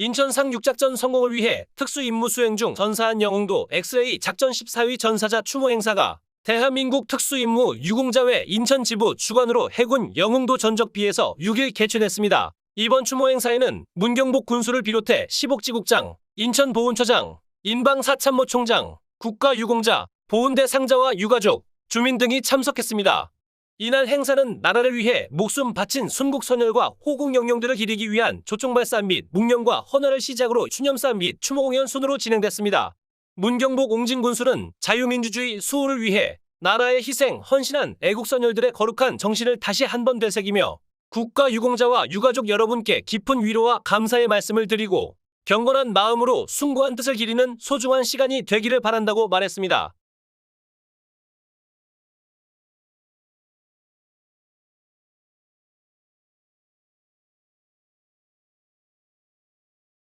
인천 상륙작전 성공을 위해 특수임무 수행 중 전사한 영웅도 엑스레이 작전 14위 전사자 추모 행사가 대한민국 특수임무 유공자회 인천 지부 주관으로 해군 영웅도 전적비에서 6일 개최됐습니다. 이번 추모 행사에는 문경복 군수를 비롯해 시복지국장, 인천보훈처장, 인방사참모 총장, 국가유공자, 보훈대 상자와 유가족, 주민 등이 참석했습니다. 이날 행사는 나라를 위해 목숨 바친 순국선열과 호국 영령들을 기리기 위한 조총발사 및 묵념과 헌화를 시작으로 추념사 및 추모공연 순으로 진행됐습니다. 문경복 옹진군수는 자유민주주의 수호를 위해 나라의 희생, 헌신한 애국선열들의 거룩한 정신을 다시 한번 되새기며 국가 유공자와 유가족 여러분께 깊은 위로와 감사의 말씀을 드리고 경건한 마음으로 숭고한 뜻을 기리는 소중한 시간이 되기를 바란다고 말했습니다.